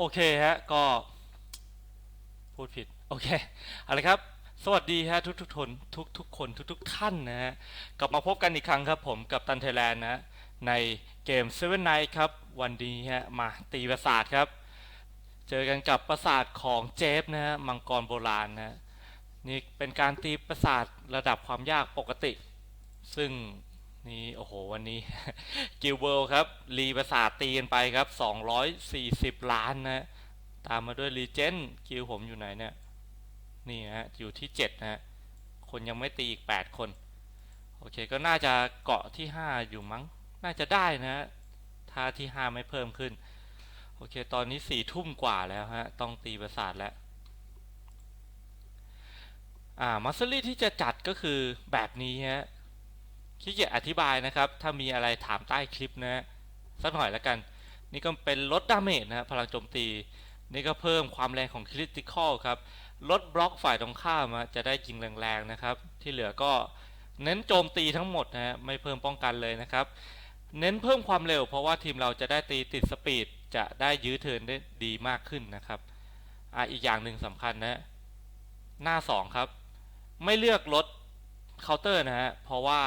โอเคฮะก็ พูดผิด โอเคเอาละครับสวัสดีฮะทุกทุกๆคนทุกทุกคนทุกทุกท่านนะฮะกลับมาพบกันอีกครั้งครับผมกับตันไทยแลนด์นะในเกม Seven Night ครับ วันนี้ฮะมาตีประสาทครับ เจอกันกับประสาทของเจฟนะฮะมังกรโบราณนะฮะนี่เป็นการตีประสาทระดับความยากปกติ ซึ่ง นี่โอ้โหวันนี้กิลเวิลครับรีประสาทตีกันไปครับ 240 ล้านนะตามมาด้วยรีเจนกิลผมอยู่ไหนเนี่ยนี่ฮะอยู่ที่ 7 นะฮะคนยังไม่ตีอีก 8 คน โอเคก็น่าจะเกาะที่ 5 อยู่มั้ง น่าจะได้นะฮะถ้าที่ 5 ไม่เพิ่มขึ้น โอเค ตอนนี้สี่ทุ่มกว่าแล้วฮะ ต้องตีประสาทแล้ว อ่ามัสซลี่ที่จะจัดก็คือแบบนี้ฮะ ขี้เกียจอธิบายนะครับ ถ้ามีอะไรถามใต้คลิปนะฮะสักหน่อยแล้วกัน นี่ก็เป็นลดดาเมจนะฮะพลังโจมตี นี่ก็เพิ่มความแรงของคริติคอลครับลดบล็อกฝ่ายตรงข้ามจะได้ยิงแรงๆนะครับ ที่เหลือก็เน้นโจมตีทั้งหมดนะฮะไม่เพิ่มป้องกันเลยนะครับ เน้นเพิ่มความเร็ว เพราะว่าทีมเราจะได้ตีติดสปีดจะได้ยื้อเทินได้ดีมากขึ้นนะครับอะอีกอย่างหนึ่งสำคัญนะหน้า 2 ครับ ไม่เลือกลดเคาน์เตอร์นะฮะเพราะว่า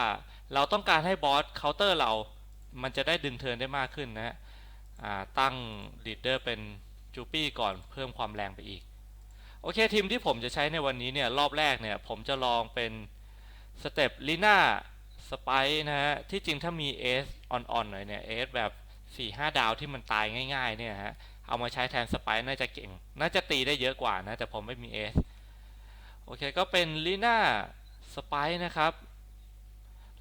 เราต้องการให้บอสเคาน์เตอร์เรา มันจะได้ดึงเทิร์นได้มากขึ้นนะฮะตั้งลีดเดอร์เป็นจูปี้ก่อนเพิ่มความแรงไปอีก โอเคทีมที่ผมจะใช้ในวันนี้เนี่ย รอบแรกเนี่ย ผมจะลองเป็นสเต็ปลีน่าสไปนะฮะ ที่จริงถ้ามีเอสอ่อนๆหน่อยเนี่ยเอสแบบ 4-5 ดาวที่มันตายง่าย ๆ เนี่ยฮะ เอามาใช้แทนสไปน่าจะเก่ง น่าจะตีได้เยอะกว่านะ แต่ผมไม่มีเอสโอเคก็เป็นลีน่าสไปนะครับ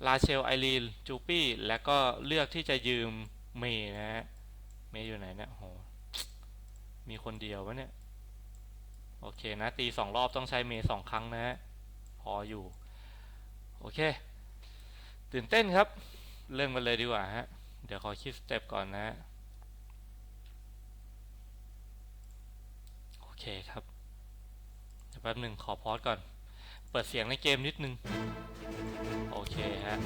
ลาเชลไอรีนจูปี้แล้วก็เลือกที่จะยืมเมย์นะฮะเมย์อยู่ไหนเนี่ยโหมีคนเดียววะเนี่ย โอเคนะ ตีสองรอบต้องใช้เมย์สองครั้งนะฮะพออยู่ โอเค ตื่นเต้นครับ เริ่มกันเลยดีกว่าฮะ เดี๋ยวขอคิดสเต็ปก่อนนะฮะโอเคครับเดี๋ยวแป๊บหนึ่งขอพอสก่อน เปิดเสียงในเกมนิดนึง โอเคฮะ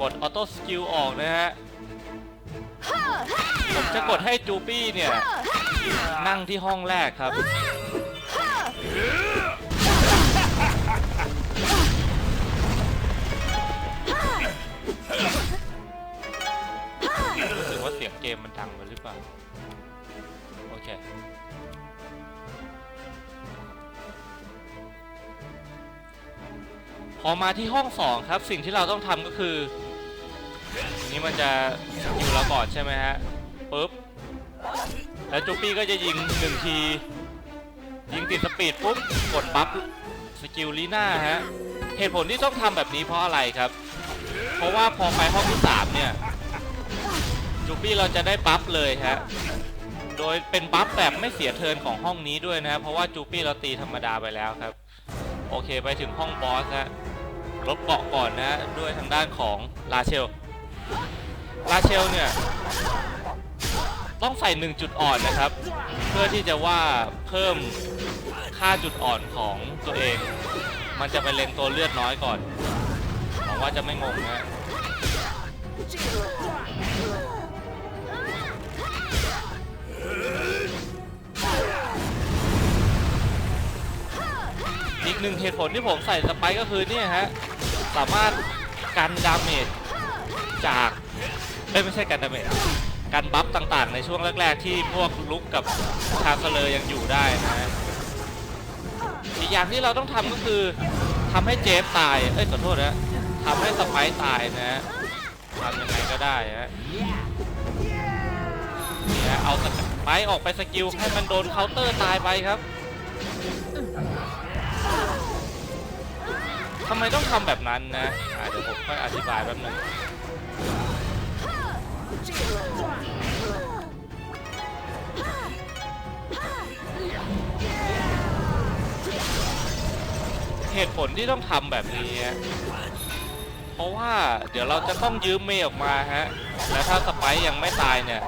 กดออโต้สกิลออกนะฮะ ผมจะกดให้จูปี้เนี่ย นั่งที่ห้องแรกครับ รู้สึกว่าเสียงเกมมันดังไปหรือเปล่า โอเค พอมาที่ห้องสองครับ สิ่งที่เราต้องทำก็คือทีนี้มันจะอยู่เราก่อนใช่ไหมฮะปุ๊บแล้วจูปี้ก็จะยิงหนึ่งที ยิงติดสปีดปุ๊บกดปั๊บสกิลลีน่าฮะเหตุผลที่ต้องทำแบบนี้เพราะอะไรครับ เพราะว่าพอไปห้องที่สามเนี่ยจูปี้เราจะได้บัฟเลยฮะโดยเป็นบัฟแบบไม่เสียเทินของห้องนี้ด้วยนะเพราะว่าจูปี้เราตีธรรมดาไปแล้วครับ โอเคไปถึงห้องบอสฮะ ลบเกาะก่อนนะ ด้วยทางด้านของลาเชล ลาเชลเนี่ย ต้องใส่หนึ่งจุดอ่อนนะครับ เพื่อที่จะว่าเพิ่มค่าจุดอ่อนของตัวเอง มันจะไปเล็งตัวเลือดน้อยก่อนหวังว่าจะไม่งงนะอีกหนึ่งเหตุผลที่ผมใส่สไปก็คือเนี่ยฮะ สามารถกันดาเมจจากเอ้ยไม่ใช่กันดาเมจกันบัฟต่างๆ ในช่วงแรก ๆ ที่พวกลุกกับชาร์เลอยังอยู่ได้นะฮะอีกอย่างที่เราต้องทำก็คือทำให้เจฟตาย เอ้ยขอโทษนะทำให้สไปค์ตายนะฮะทำยังไงก็ได้ฮะนี่ฮะเอาสไปค์ออกไปสกิลให้มันโดนเคาน์เตอร์ตายไปครับ ทำไมต้องทำแบบนั้นนะเดี๋ยวผมค่อยอธิบายแป๊บนึงเหตุผลที่ต้องทำแบบนี้ เพราะว่าเดี๋ยวเราจะต้องยืมเมย์ออกมาฮะ แล้วถ้าสไปยังไม่ตายเนี่ย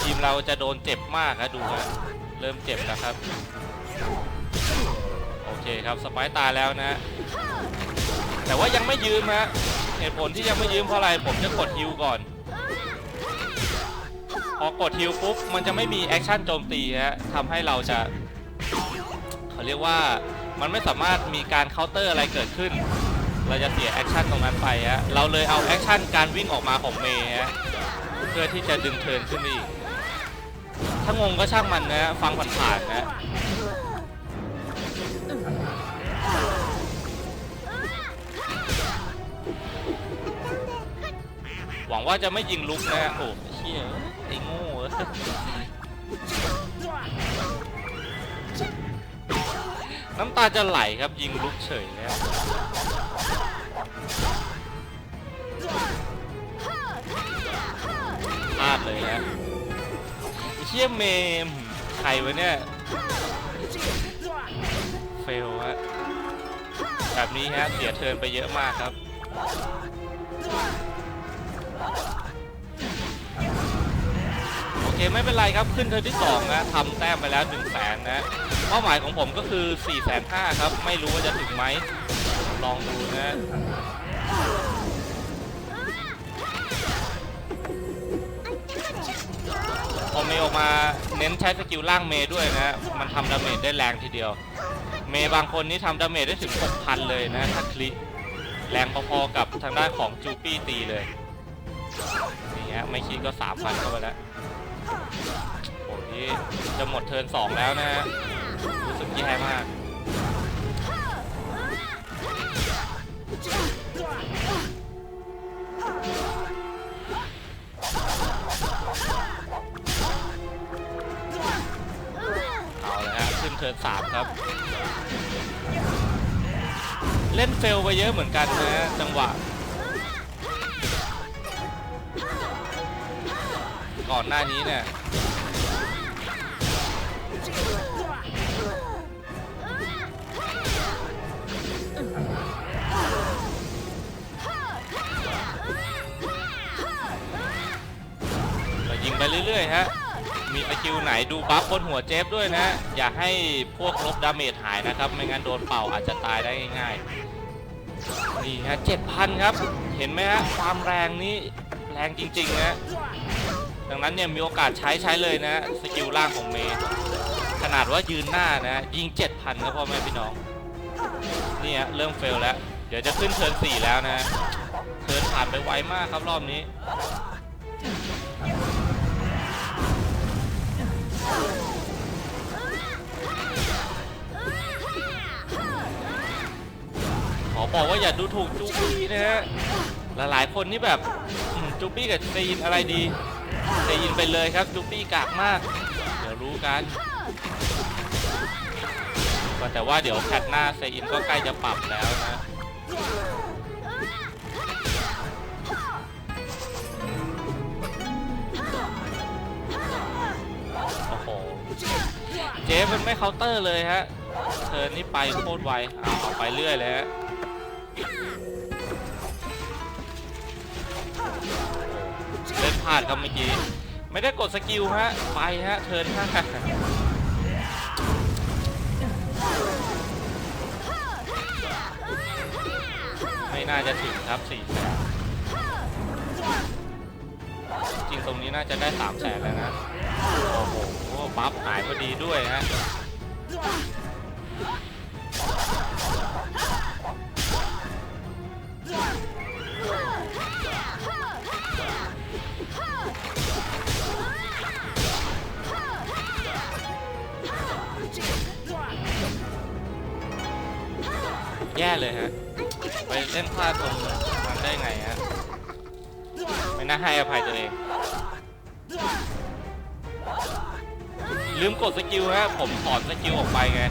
ทีมเราจะโดนเจ็บมากฮะดูฮะเริ่มเจ็บแล้วครับ โอเคครับสไปตายแล้วนะ แต่ว่ายังไม่ยืมฮะเหตุผลที่ยังไม่ยืมเพราะอะไรผมจะกดฮิวก่อน พอกดฮิลปุ๊บมันจะไม่มีแอคชั่นโจมตีฮะทำให้เราจะเขาเรียกว่ามันไม่สามารถมีการเคาน์เตอร์อะไรเกิดขึ้น เราจะเสียแอคชั่นตรงนั้นไปฮะเราเลยเอาแอคชั่นการวิ่งออกมาของเมย์ฮะเพื่อที่จะดึงเทิร์นขึ้นอีกถ้างงก็ช่างมันนะฮะฟังผ่านๆนะ หวังว่าจะไม่ยิงลุกนะโอ้เชี่ยไอ้โง่น้ำตาจะไหลครับยิงลุกเฉยแล้วพลาดเลยฮะเชี่ยเมมใครวะเนี่ยเฟลฮะแบบนี้ฮะเสียเทินไปเยอะมากครับ โอเคไม่เป็นไรครับขึ้นเทิร์นที่2นะทำแต้มไปแล้ว1 0 0 0 0แสนนะเป้าหมายของผมก็คือ4 5 0 0 0ครับ ไม่รู้ว่าจะถึงไหมลองดูนะพอเมย์ออกมาเน้นใช้สกิลล่างเมย์ด้วยนะ มันทำดาเมจได้แรงทีเดียว เมย์บางคนนี่ทำดาเมจได้ถึง 6,000 เลยนะถ้าคลิแรงพอๆกับทางด้านของจูปี้ตีเลย นี่ฮะไม่คิดก็3,000เข้าไปแล้วโอ้ยจะหมดเทิร์น2แล้วนะฮะรู้สึกแย่มากเอาเลยฮะขึ้นเทิร์นสามครับ เล่นเฟลไปเยอะเหมือนกันนะจังหวะ ก่อนหน้านี้เนี่ยยิงไปเรื่อยๆฮะ มีสกิลไหนดูบัฟบนหัวเจฟด้วยนะ อย่าให้พวกลบดาเมจหายนะครับ ไม่งั้นโดนเป่าอาจจะตายได้ง่ายๆ นี่ฮะเจ็ดพันครับ เห็นไหมฮะ ความแรงนี้แรงจริงๆนะ ดังนั้นเนี่ยมีโอกาสใช้ใช้เลยนะสกิลล่างของเมย์ขนาดว่ายืนหน้านะยิง 7,000ครับพ่อแม่พี่น้องนี่ฮะเริ่มเฟลแล้ว เดี๋ยวจะขึ้นเทิร์น4แล้วนะเทิร์นผ่านไปไวมากครับรอบนี้ขอบอกว่าอย่าดูถูกจูบี้นะฮะหลายๆคนนี่แบบจูบี้กับเซยินอะไรดี เซยินไปเลยครับจูบี้กากมาก เดี๋ยวรู้กันก็แต่ว่าเดี๋ยวแพทหน้าเซยินก็ใกล้จะปรับแล้วนะโอ้โหเจฟมันไม่เคาน์เตอร์เลยฮะเธอนี่ไปโคตรไวเอาไปเรื่อยเลยฮะ พลาดครับเมื่อกี้ ไม่ได้กดสกิลฮะ ไปฮะ เทิร์นห้าไม่น่าจะถึงครับสี่แสนจริงตรงนี้น่าจะได้สามแสนแล้วนะ โอ้โหบัฟหายพอดีด้วยฮะ แย่เลยฮะ ไปเล่นพลาดตรงนั้นได้ไงฮะ ไม่น่าให้อภัยตัวเอง ลืมกดสกิลฮะ ผมถอนสกิลออกไปไง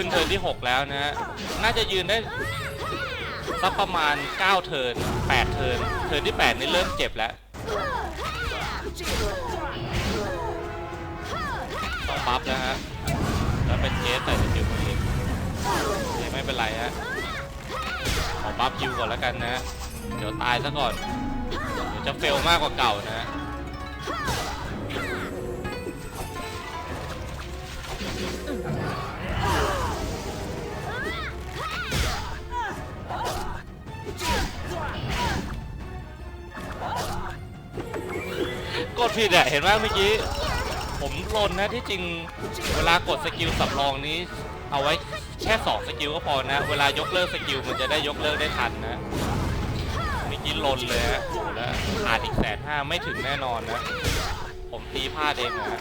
ขึ้นเทิร์นที่ 6 แล้วนะฮะ น่าจะยืนได้สักประมาณ 9 เทิร์น8 เทิร์นเทิร์นที่ 8 นี่เริ่มเจ็บแล้ว ต้องบัฟนะฮะ แล้วเป็นเจสใส่สกิลคนนี้เจสไม่เป็นไรฮะ ขอบัฟคิวก่อนแล้วกันนะฮะเดี๋ยวตายซะก่อน เดี๋ยวจะเฟลมากกว่าเก่านะ กดผิดอะเห็นไหมเมื่อกี้ ผมลนนะที่จริงเวลากดสกิลสำรองนี้ เอาไว้แค่2สกิลก็พอนะ เวลายกเลิกสกิลมันจะได้ยกเลิกได้ทันนะเมื่อกี้ลนเลยฮะโอ้โหแล้วขาดอีกแสนห้าไม่ถึงแน่นอนนะ ผมตีพลาดเองนะ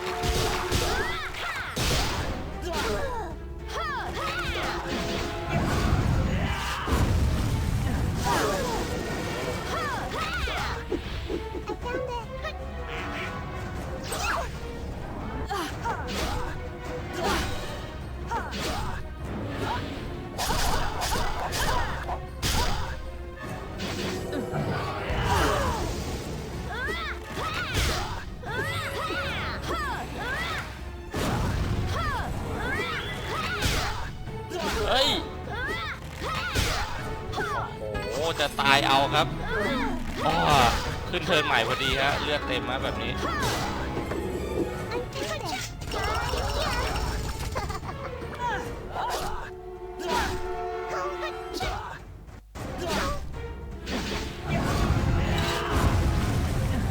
ขึ้นเทิร์นใหม่พอดีฮะ เลือดเต็มมาแบบนี้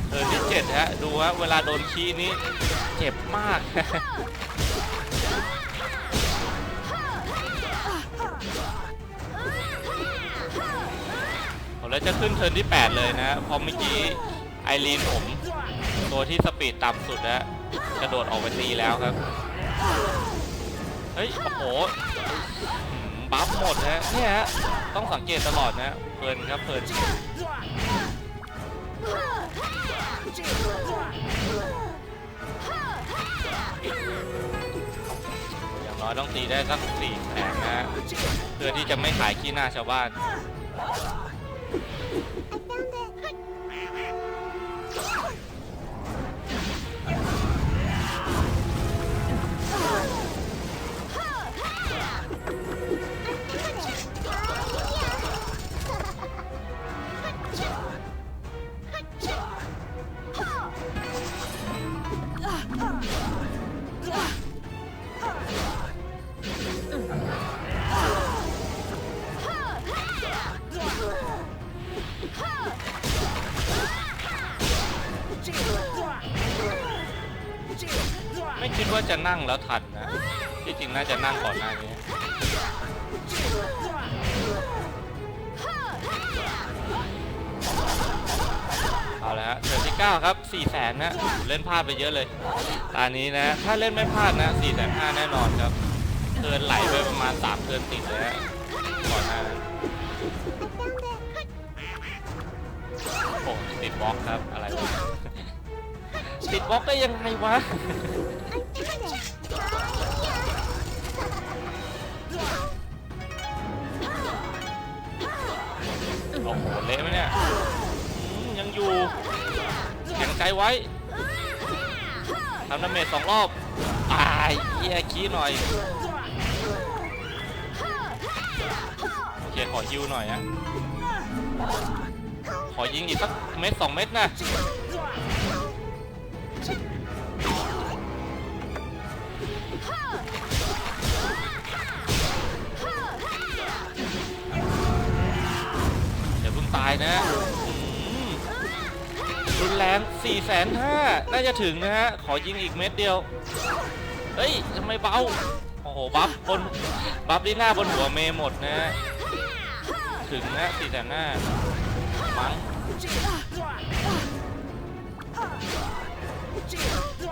เทิร์นที่เจ็ดฮะ ดูฮะเวลาโดนคีย์นี้เจ็บมาก แล้วจะขึ้นเทิร์นที่ 8 เลยนะพอเมื่อกี้ไอรีนผม ตัวที่สปีดต่ำสุดนะกระโดดออกไปตีแล้วครับ เฮ้ย โอ้โหบัฟหมดนะเนี่ยฮะ ต้องสังเกตตลอดนะเพลินครับเพลินอย่างน้อยต้องตีได้สักสี่แสนนะฮะเพื่อที่จะไม่ขายขี้หน้าชาวบ้าน あっ! น่าจะนั่งก่อนหน้านี้เอาละฮะเทิร์นที่9ครับ4 0 0แสนนะเล่นพลาดไปเยอะเลยตอนนี้นะ ถ้าเล่นไม่พลาดนะ4 5 0 0 0แน่นอนครับเทิร์นไหลไปประมาณ3เทิร์นติดเลยฮะก่อนหน้านั้นโอ้ติดบล็อกครับอะไรติดบล็อกได้ยังไงวะ โอ้โหเละไหมเนี่ยยังอยู่แข็งใจไว้ทำดาเมจสองรอบตายเฮียขี้หน่อยโอเคขอฮิวหน่อยฮะขอยิงอีกสักเม็ดสองเม็ดนะายนะรุนแรง4 5 0 0 0น่าจะถึงนะฮะ ขอยิงอีกเม็ดเดียว เฮ้ยทำไมเบา โอ้โห บัฟบน บัฟที่หน้าบนหัวเมย์หมดนะ ถึงนะ4 5 0 0 0มั้ง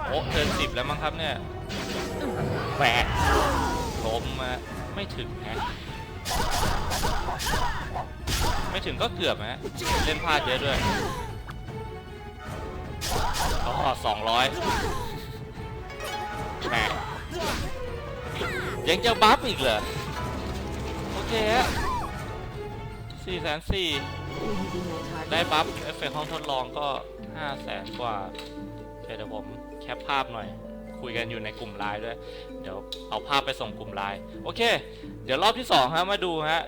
โอ้เทินสิบแล้วมั้งครับเนี่ยแหวกล้มมาไม่ถึงฮะ ไม่ถึงก็เกือบฮะเล่นพลาดเยอะด้วยอ๋อสองร้อยแหมยังจะบัฟอีกเหรอ โอเคฮะสี่แสนสี่ได้บัฟเอฟเฟกต์ห้องทดลองก็ห้าแสนกว่าเดี๋ยวผมแคปภาพหน่อย คุยกันอยู่ในกลุ่มไลน์ด้วย เดี๋ยวเอาภาพไปส่งกลุ่มไลน์โอเค เดี๋ยวรอบที่สองฮะมาดูฮะ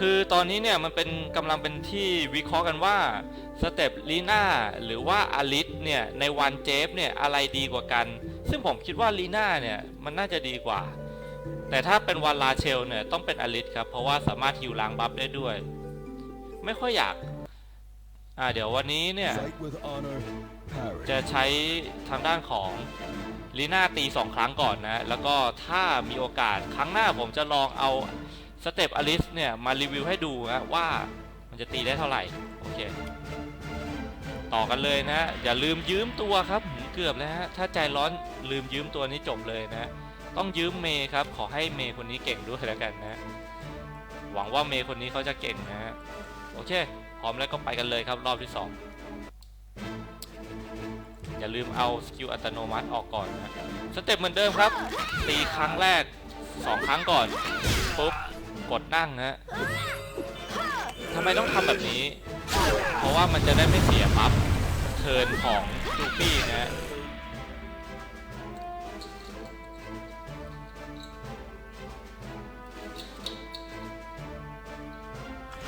คือตอนนี้เนี่ยมันเป็นกำลังเป็นที่วิเคราะห์กันว่าสเต็ปลีน่าหรือว่าอลิสเนี่ยในวันเจฟเนี่ยอะไรดีกว่ากัน ซึ่งผมคิดว่าลีน่าเนี่ยมันน่าจะดีกว่า แต่ถ้าเป็นวันลาเชลเนี่ยต้องเป็นอลิสครับเพราะว่าสามารถฮิวล้างบัฟได้ด้วย ไม่ค่อยอยากอ่าเดี๋ยววันนี้เนี่ยจะใช้ทางด้านของลีน่าตีสองครั้งก่อนนะ แล้วก็ถ้ามีโอกาสครั้งหน้าผมจะลองเอา สเต็ปอลิสเนี่ยมารีวิวให้ดูนะว่ามันจะตีได้เท่าไหร่โอเคต่อกันเลยนะ อย่าลืมยืมตัวครับเกือบแล้วฮะถ้าใจร้อนลืมยืมตัวนี้จบเลยนะ ต้องยืมเมย์ครับ ขอให้เมย์คนนี้เก่งด้วยแล้วกันนะ หวังว่าเมย์คนนี้เขาจะเก่งนะ โอเค พร้อมแล้วก็ไปกันเลยครับรอบที่สองอย่าลืมเอาสกิลอัตโนมัติออกก่อนนะสเต็ปเหมือนเดิมครับตีครั้งแรก 2 ครั้งก่อน กดนั่งนะทำไมต้องทำแบบนี้ เพราะว่ามันจะได้ไม่เสียบัฟเทิร์นของจูปี้นะฮะ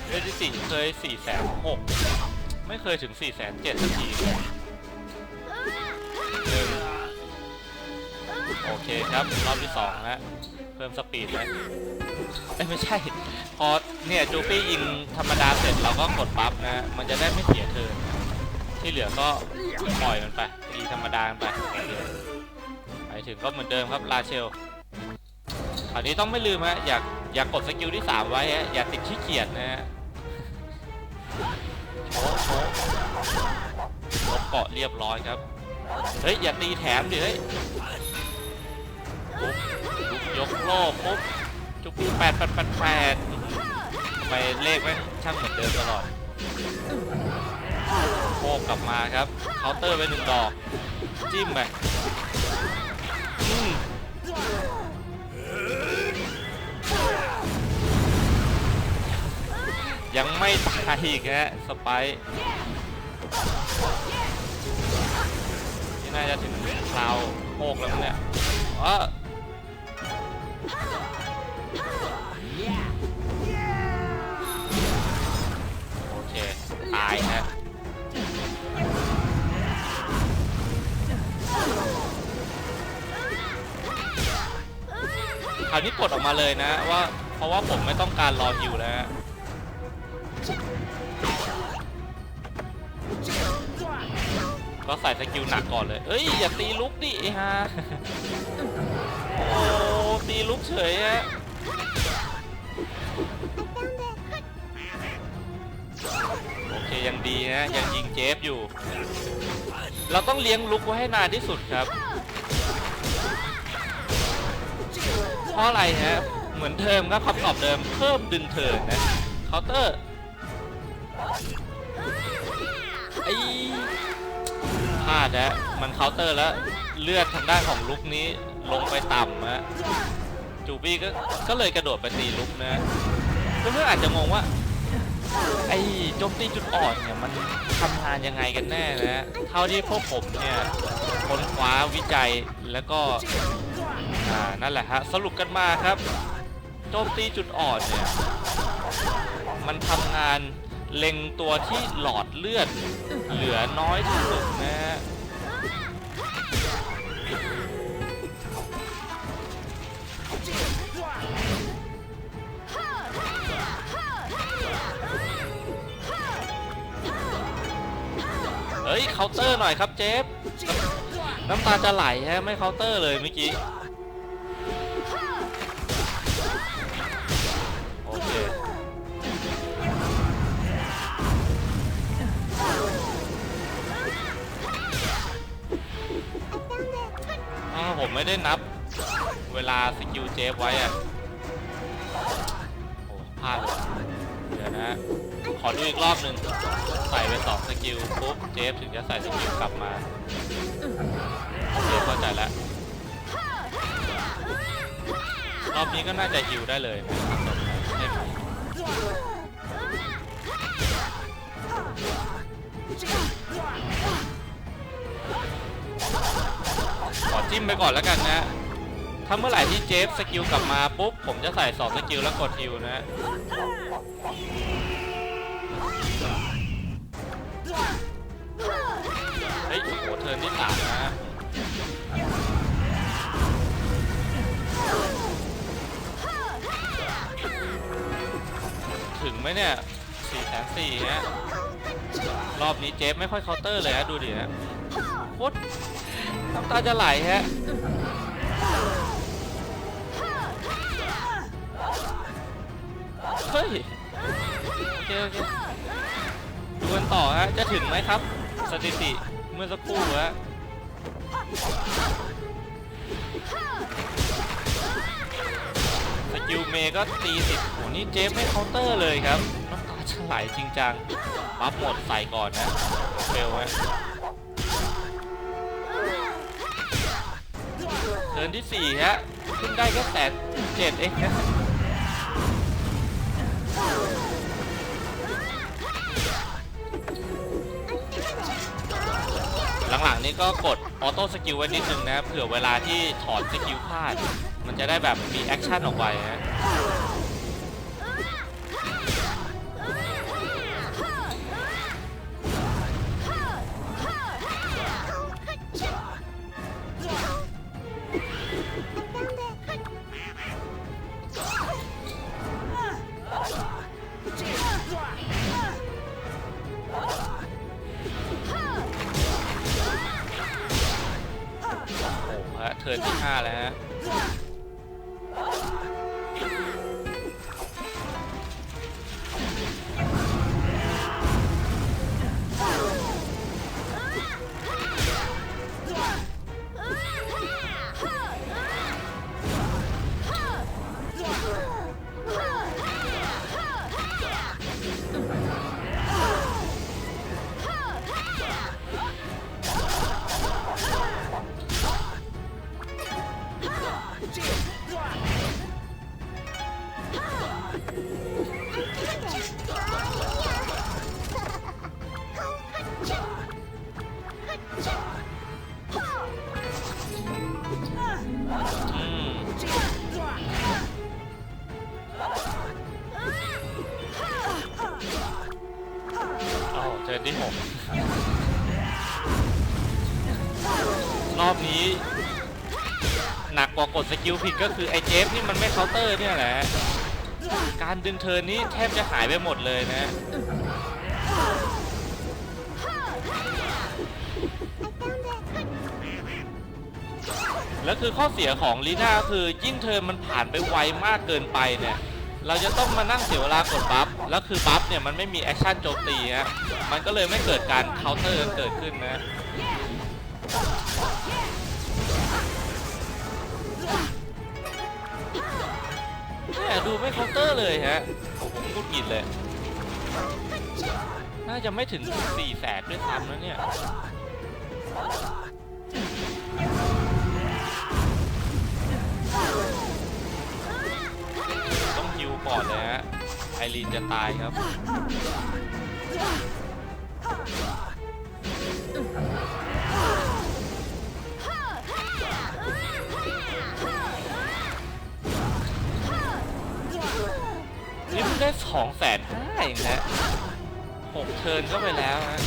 เรดิสิเคย4 6 0 0 0ไม่เคยถึง4 7 0 0 0สักทีโอเคครับ รอบที่สองนะเพิ่มสปีดเลย เอ้ยไม่ใช่ พอเนี่ยจูปี้ยิงธรรมดาเสร็จเราก็กดปั๊บนะ มันจะได้ไม่เสียเทิร์นที่เหลือก็ปล่อยมันไปตีธรรมดาไปไปถึงก็เหมือนเดิมครับลาเชลคราวนี้ต้องไม่ลืมฮะอยากอยากกดสกิลที่3ไว้ฮะอย่าติดขี้เกียจนะฮะโอ้โหลบเกาะเรียบร้อยครับ เฮ้ย อย่าตีแถมดิเฮ้ยปุ๊บยกโล่ปุ๊บ จุกแปดแปดแปดแปดทำไมเลขแม่งช่างเหมือนเดิมตลอดโคกกลับมาครับเคาน์เตอร์ไปหนึ่งดอก จิ้มไปยังไม่ตายอีกฮะสไปร์นี่น่าจะถึงคราวโภกแล้วเนี่ยเออโอ ตายฮะคราวนี้กดออกมาเลยนะว่าเพราะว่าผมไม่ต้องการรอฮิวแล้วก็ใส่สกิลหนักก่อนเลย เอ้ย อย่าตีลุกดิฮะโอ้ตีลุกเฉยฮะ ยังดีฮะยังยิงเจฟอยู่ เราต้องเลี้ยงลุกไว้ให้นานที่สุดครับเพราะอะไรฮะเหมือนเดิมครับคำตอบเดิมเพิ่มดึงเทิร์นนะเคาน์เตอร์ไอ้พลาดนะมันเคาน์เตอร์แล้วเลือดทางด้านของลุกนี้ลงไปต่ำฮะจูบี้ก็ก็เลยกระโดดไปตีลุกนะเพื่อนๆอาจจะงงว่า ไอ้โจมตีจุดอ่อนเนี่ยมันทำงานยังไงกันแน่นะ เท่าที่พวกผมเนี่ยค้นคว้าวิจัยแล้วก็อ่านั่นแหละฮะสรุปกันมาครับ โจมตีจุดอ่อนเนี่ยมันทำงานเล็งตัวที่หลอดเลือดเหลือน้อยที่สุดนะฮะาน์เตอร์หน่อยครับเจฟน้ำตาจะไหลฮะไม่เคาน์เตอร์เลยเมื่อกี้โอเคอ้าวผมไม่ได้นับเวลาสกิลเจฟไว้อะโอ้พลาดเลยเดี๋ยวนะ ขอดูอีกรอบหนึ่งใส่ไปสองสกิลปุ๊บเจฟถึงจะใส่สกิลกลับมาโอเคเข้าใจแล้วรอบนี้ก็น่าจะฮิวได้เลยนะขอจิ้มไปก่อนแล้วกันนะถ้าเมื่อไหร่ที่เจฟสกิลกลับมาปุ๊บผมจะใส่สองสกิลแล้วกดฮิวนะ เฮ้ยโอ้โหเทิร์นที่สามนะถึงไหมเนี่ยสี่แสนสี่ฮะรอบนี้เจฟไม่ค่อยเคาน์เตอร์เลยฮะดูดิฮะโคตรน้ำตาจะไหลฮะเฮ้ยโอเคโอเคดูกัน ต่อฮะจะถึงไหมครับ สถิติเมื่อสักครู่ฮะสกิลเมย์ก็ตีติดโหนี่เจฟไม่เคาน์เตอร์เลยครับน้ำตาฉไหลจริงจังปั๊บหมดใส่ก่อนนะเฟลฮะเทินที่สี่ฮะขึ้นได้แค่แสนเจ็ดเองนะ หลังๆนี้ก็กดออโต้สกิลไว้นิดนึงนะเผื่อเวลาที่ถอดสกิลพลาด มันจะได้แบบมีแอคชั่นออกไปนะ อืมโอ้เทิร์นที่6รอบนี้ หนักกว่ากดสกิลผิดก็คือไอ้เจฟนี่มันไม่เคาน์เตอร์เนี่ยแหละ การดึงเทิร์นนี้แทบจะหายไปหมดเลยนะ แล้วคือข้อเสียของลีน่าคือยิ่งเทิร์นมันผ่านไปไวมากเกินไปเนี่ยเราจะต้องมานั่งเสียเวลากดบัฟ แล้วคือบัฟเนี่ยมันไม่มีแอคชั่นโจมตีฮะ มันก็เลยไม่เกิดการเคาน์เตอร์เกิดขึ้นนะ ดูไม่เคาน์เตอร์เลยฮะผมพูดผิดเลย น่าจะไม่ถึง4ี่แสนด้วยซ้ำนะเนี่ยต้องฮิวก่อนเลยฮะไอรีนจะตายครับ ได้สองแสนห้าเองนะหกเทิร์นก็ไปแล้วฮะ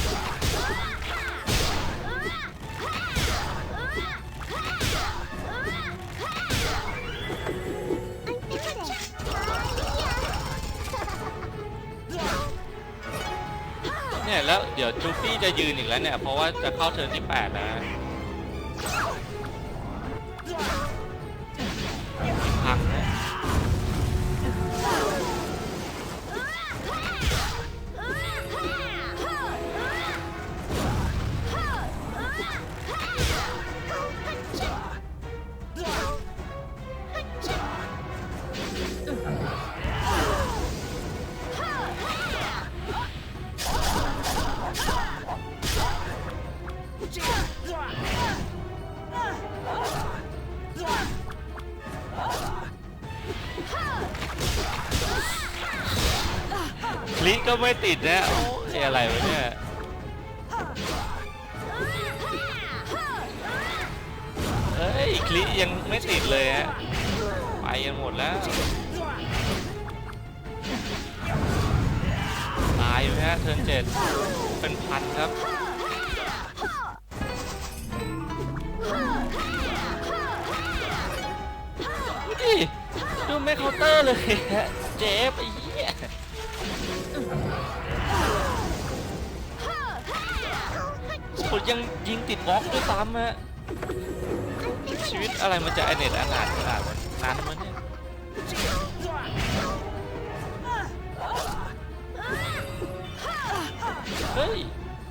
เนี่ยแล้วเดี๋ยวจูฟี่จะยืนอีกแล้วเนี่ย เพราะว่าจะเข้าเทิร์นที่8แล้ว ติดนะโอ้ยอะไรวะเนี่ยเอ้ยคลิยังไม่ติดเลยฮะไปกันหมดแล้วตายไหมฮะเทิร์นเจ็ดเป็นพันครับดูดิดูไม่เคาน์เตอร์เลยฮะเจฟไอ้ โหยังยิงติดบล็อกด้วยซ้ำฮะชีวิตอะไรมันจะอเนตอนาถขนาดนั้นมันเนี่ยเฮ้ย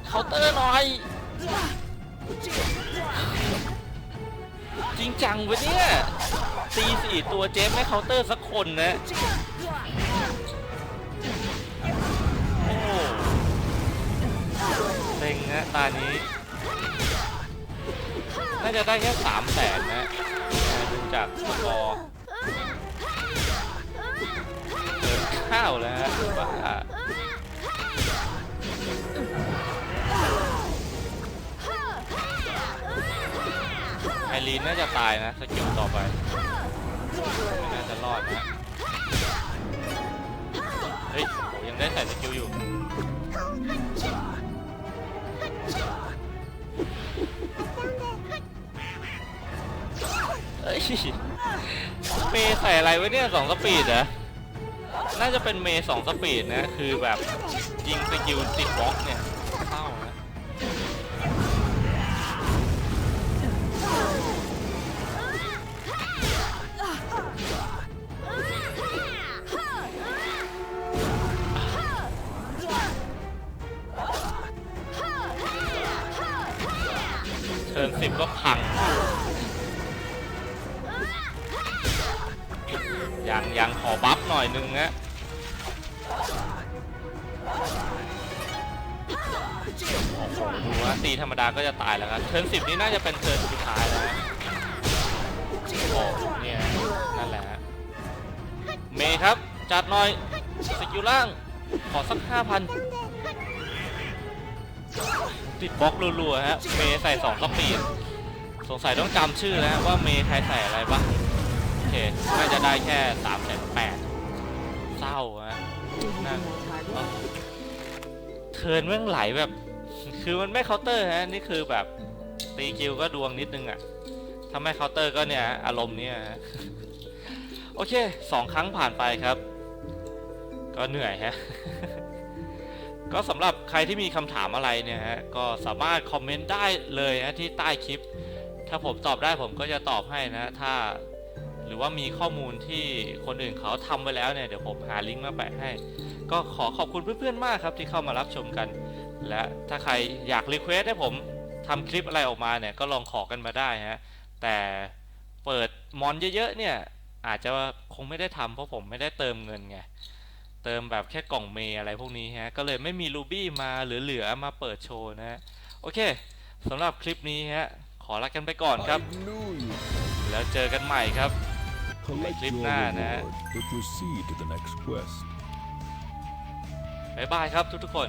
เคาน์เตอร์หน่อย จริงจังวะเนี่ยตีสี่ตัวเจฟไม่เคาน์เตอร์สักคนนะ ซ็งนะตานี้ น่าจะได้แค่สามแสนนะดูจากสกอร์เกินข้าวแล้วบ้าไอรีนน่าจะตายนะสกิลต่อไป ไม่น่าจะรอดนะ เฮ้ยยังได้ใส่สกิลอยู่ เอ้ยเมย์ใส่อะไรไว้เนี่ยสองสปีดเหรอน่าจะเป็นเมย์สองสปีดนะ คือแบบยิงสกิลติดบล็อกเนี่ย นสิบก็พัง ยังยังขอบัฟหน่อยนึงนะหดูว่าตีธรรมดาก็จะตายแล้วครับเทิร์นสิบนี่น่าจะเป็นเทิร์นสุดท้ายแล้วนะโอ้เนี่ยนั่นแหละฮะเมย์ครับ จัดหน่อยสกิลล่าง ขอสักห้าพัน ติดบล็อกรัวๆฮะเมย์ใส่สองสปีดสงสัยต้องจำชื่อแล้วว่าเมย์ใครใส่อะไรบ้างโอเคน่าจะได้แค่สามแสนแปดเศร้าฮะนั่นเอ้าเทิร์นแม่งไหลแบบ คือมันไม่เคาน์เตอร์ฮะนี่คือแบบตีกิวก็ดวงนิดนึงอะถ้าไม่เคาน์เตอร์ก็เนี่ยอารมณ์เนี่ยโอเคสองครั้งผ่านไปครับ ก็เหนื่อยฮะ ก็สำหรับใครที่มีคำถามอะไรเนี่ยฮะก็สามารถคอมเมนต์ได้เลยนะที่ใต้คลิป ถ้าผมตอบได้ผมก็จะตอบให้นะถ้าหรือว่ามีข้อมูลที่คนอื่นเขาทำไว้แล้วเนี่ยเดี๋ยวผมหาลิงก์มาแปะให้ ก็ขอขอบคุณเพื่อนๆมากครับที่เข้ามารับชมกัน และถ้าใครอยากรีเควสให้ผมทำคลิปอะไรออกมาเนี่ยก็ลองขอกันมาได้ฮะแต่เปิดมอนเยอะๆเนี่ยอาจจะคงไม่ได้ทำเพราะผมไม่ได้เติมเงินไง เติมแบบแค่กล่องเมย์อะไรพวกนี้ฮะ ก็เลยไม่มีรูบี้มาเหลือๆมาเปิดโชว์นะฮะ โอเคสำหรับคลิปนี้ฮะ ขอลากันไปก่อนครับ I knew you. แล้วเจอกันใหม่ครับ Collect Clip your na, reward na. to proceed to the next quest. บ๊ายบายครับทุกๆคน